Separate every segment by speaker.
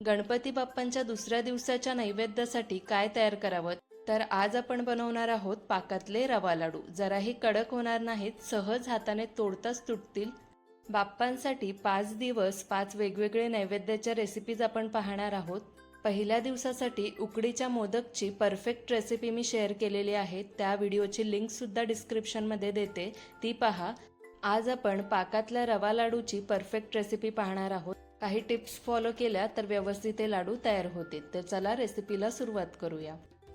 Speaker 1: गणपती बाप्पांच्या दुसऱ्या दिवसाच्या नैवेद्यासाठी काय तयार करावं? तर आज आपण बनवणार आहोत पाकातले रवा लाडू. जराही कडक होणार नाहीत सहज हाताने तोडताच तुटतील. बाप्पांसाठी पाच दिवस पाच वेगवेगळे नैवेद्याच्या रेसिपीज आपण पाहणार आहोत. पहिल्या दिवसासाठी उकडीच्या मोदकची परफेक्ट रेसिपी मी शेअर केलेली आहे. त्या व्हिडिओची लिंकसुद्धा डिस्क्रिप्शनमध्ये देते. ती पहा. आज आपण पाकातल्या रवा लाडूची परफेक्ट रेसिपी पाहणार आहोत. काही टिप्स फॉलो केल्या तर व्यवस्थित हे लाडू तयार होतील. तर चला रेसिपीला सुरुवात करूया.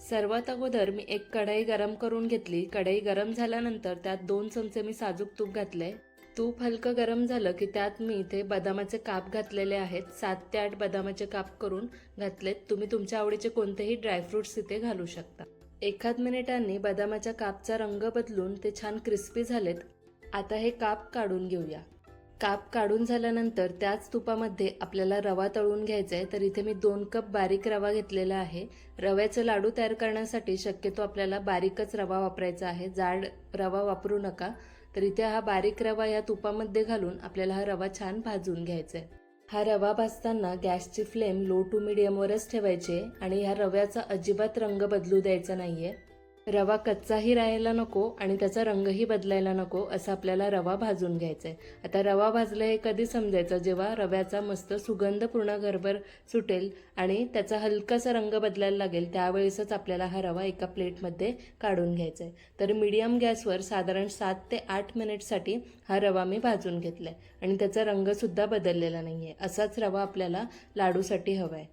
Speaker 1: सर्वात अगोदर मी एक कढई गरम करून घेतली. कढई गरम झाल्यानंतर त्यात दोन चमचे मी साजूक तूप घातले. तूप हलकं गरम झालं की त्यात मी इथे बदामाचे काप घातलेले आहेत. सात ते आठ बदामाचे काप करून घातलेत. तुम्ही तुमच्या आवडीचे कोणतेही ड्रायफ्रुट्स इथे घालू शकता. एखाद मिनिटांनी बदामाच्या कापचा रंग बदलून ते छान क्रिस्पी झालेत. आता हे काप काढून घेऊया. काप काढून झाल्यानंतर त्याच तुपामध्ये आपल्याला रवा तळून घ्यायचा आहे तर इथे मी दोन कप बारीक रवा घेतलेला आहे. रव्याचे लाडू तयार करण्यासाठी शक्यतो आपल्याला बारीकच रवा वापरायचा आहे. जाड रवा वापरू नका. तर इथे हा बारीक रवा या तुपामध्ये घालून आपल्याला हा रवा छान भाजून घ्यायचा आहे हा रवा भाजताना गॅसची फ्लेम लो टू मिडियमवरच ठेवायची आहे आणि ह्या रव्याचा अजिबात रंग बदलू द्यायचा नाहीये. रवा कच्चाही राहायला नको आणि त्याचा रंगही बदलायला नको असं आपल्याला रवा भाजून घ्यायचा आहे आता रवा भाजलं हे कधी समजायचं? जेव्हा रव्याचा मस्त सुगंध पूर्ण घरभर सुटेल आणि त्याचा हलकासा रंग बदलायला लागेल त्यावेळेसच आपल्याला हा रवा एका प्लेटमध्ये काढून घ्यायचा आहे तर मीडियम गॅसवर साधारण सात ते आठ मिनिटसाठी हा रवा मी भाजून घेतला आहे आणि त्याचा रंगसुद्धा बदललेला नाही आहे असाच रवा आपल्याला लाडूसाठी हवा आहे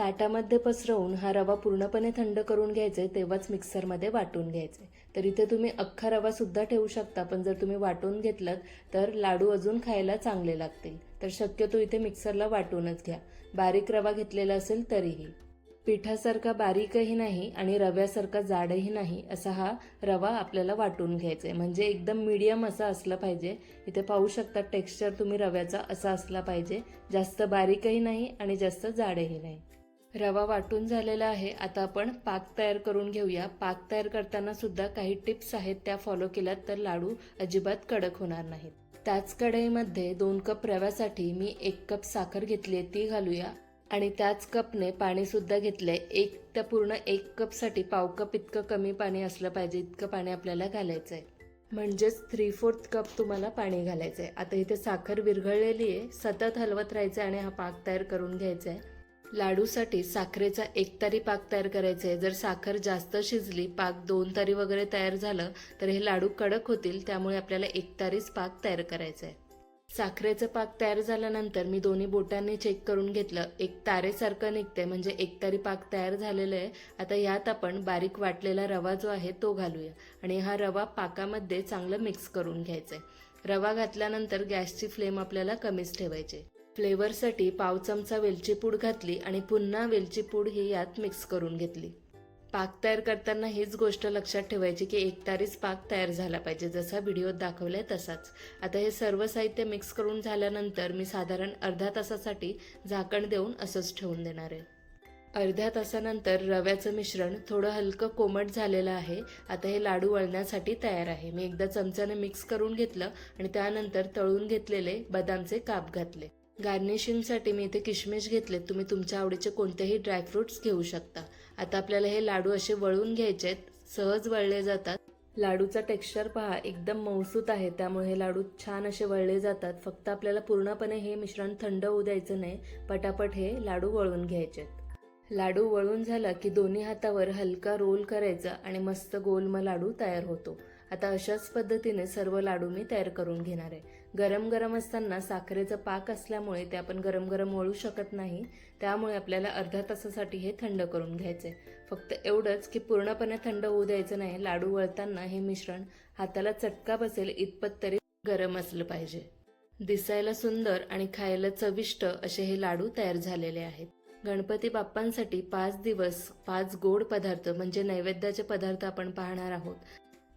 Speaker 1: ताटामध्ये पसरवून हा रवा पूर्णपणे थंड करून घ्यायचा आहे तेव्हाच मिक्सरमध्ये वाटून घ्यायचे तर इथे तुम्ही अख्खा रवासुद्धा ठेवू शकता पण जर तुम्ही वाटून घेतलं तर लाडू अजून खायला चांगले लागतील. तर शक्यतो इथे मिक्सरला वाटूनच घ्या. बारीक रवा घेतलेला असेल तरीही. पिठासारखा बारीकही नाही आणि रव्यासारखा जाडही नाही असा हा रवा आपल्याला वाटून घ्यायचा आहे म्हणजे एकदम मीडियम असा असला पाहिजे. इथे पाहू शकता टेक्स्चर तुम्ही रव्याचा असा असला पाहिजे. जास्त बारीकही नाही आणि जास्त जाडही नाही. रवा वाटून झालेला आहे. आता आपण पाक तयार करून घेऊया. पाक तयार करताना सुद्धा काही टिप्स आहेत त्या फॉलो केल्यात तर लाडू अजिबात कडक होणार नाहीत. त्याच कढईमध्ये दोन कप रव्यासाठी मी एक कप साखर घेतली आहे ती घालूया. आणि त्याच कपने पाणी सुद्धा घेतलंय. एक त्या पूर्ण एक कपसाठी पाव कप इतकं कमी पाणी असलं पाहिजे इतकं पाणी आपल्याला घालायचं आहे. म्हणजेच थ्री फोर्थ कप तुम्हाला पाणी घालायचं आहे. आता इथे साखर विरघळलेली आहे. सतत हलवत राहायचं आणि हा पाक तयार करून घ्यायचा आहे. लाडूसाठी साखरेचा एक तारी पाक तयार करायचा आहे जर साखर जास्त शिजली पाक दोन तारी वगैरे तयार झालं तर हे लाडू कडक होतील त्यामुळे आपल्याला एक तारीच पाक तयार करायचा आहे साखरेचं पाक तयार झाल्यानंतर मी दोन्ही बोटांनी चेक करून घेतलं. एक तारेसारखं निघतंय म्हणजे एक तारी पाक तयार झालेलं आहे. आता यात आपण बारीक वाटलेला रवा जो आहे तो घालूया. आणि हा रवा पाकामध्ये चांगलं मिक्स करून घ्यायचा आहे रवा घातल्यानंतर गॅसची फ्लेम आपल्याला कमीच ठेवायची फ्लेवरसाठी पाव चमचा वेलची पूड घातली आणि पुन्हा वेलची पूड ही यात मिक्स करून घेतली. पाक तयार करताना हीच गोष्ट लक्षात ठेवायची की एक तारीच पाक तयार झाला पाहिजे. जसा व्हिडिओत दाखवलाय तसाच. आता हे सर्व साहित्य मिक्स करून झाल्यानंतर मी साधारण अर्ध्या तासासाठी झाकण देऊन असंच ठेवून देणार आहे. अर्ध्या तासानंतर रव्याचं मिश्रण थोडं हलकं कोमट झालेलं आहे. आता हे लाडू वळण्यासाठी तयार आहे. मी एकदा चमच्याने मिक्स करून घेतलं आणि त्यानंतर तळून घेतलेले बदामचे काप घातले. गार्निशिंगसाठी मी इथे किशमिश घेतले तुम्ही तुमच्या आवडीचे कोणतेही ड्रायफ्रुट्स घेऊ शकता. आता आपल्याला हे लाडू असे वळून घ्यायचे आहेत. सहज वळले जातात. लाडूचा टेक्स्चर पहा एकदम मौसूत आहे. त्यामुळे हे लाडू छान असे वळले जातात. फक्त आपल्याला पूर्णपणे हे मिश्रण थंड होऊ द्यायचं नाही. पटापट हे लाडू वळून घ्यायचे लाडू वळून झाला की दोन्ही हातावर हलका रोल करायचा आणि मस्त गोलम लाडू तयार होतो. आता अशाच पद्धतीने सर्व लाडू मी तयार करून घेणार आहे. गरम गरम असताना साखरेचं पाक असल्यामुळे ते आपण गरम गरम वळू शकत नाही. त्यामुळे आपल्याला अर्ध्या तासासाठी हे थंड करून घ्यायचंय. फक्त एवढंच की पूर्णपणे थंड होऊ द्यायचं नाही. लाडू वळताना हे मिश्रण हाताला चटका बसेल इतपत तरी गरम असलं पाहिजे. दिसायला सुंदर आणि खायला चविष्ट असे हे लाडू तयार झालेले आहेत. गणपती बाप्पांसाठी पाच दिवस पाच गोड पदार्थ म्हणजे नैवेद्याचे पदार्थ आपण पाहणार आहोत.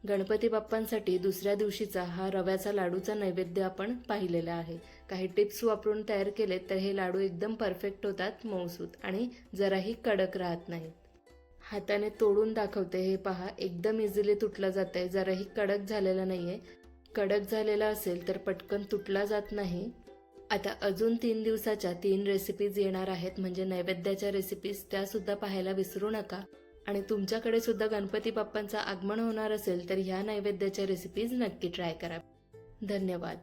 Speaker 1: गणपती बाप्पांसाठी दुसऱ्या दिवशीचा हा रव्याचा लाडूचा नैवेद्य आपण पाहिलेला आहे. काही टिप्स वापरून तयार केले तर हे लाडू एकदम परफेक्ट होतात मऊसूत आणि जराही कडक राहत नाहीत. हाताने तोडून दाखवते हे पहा एकदम इझिली तुटलं जात आहे जराही कडक झालेलं आहे कडक झालेला असेल तर पटकन तुटला जात नाही. आता अजून तीन दिवसाच्या तीन रेसिपीज येणार आहेत म्हणजे नैवेद्याच्या रेसिपीज त्यासुद्धा पाहायला विसरू नका. आणि तुमच्याकडे सुद्धा गणपती बाप्पांचं आगमन होणार असेल तर ह्या नैवेद्याच्या रेसिपीज नक्की ट्राय करा. धन्यवाद.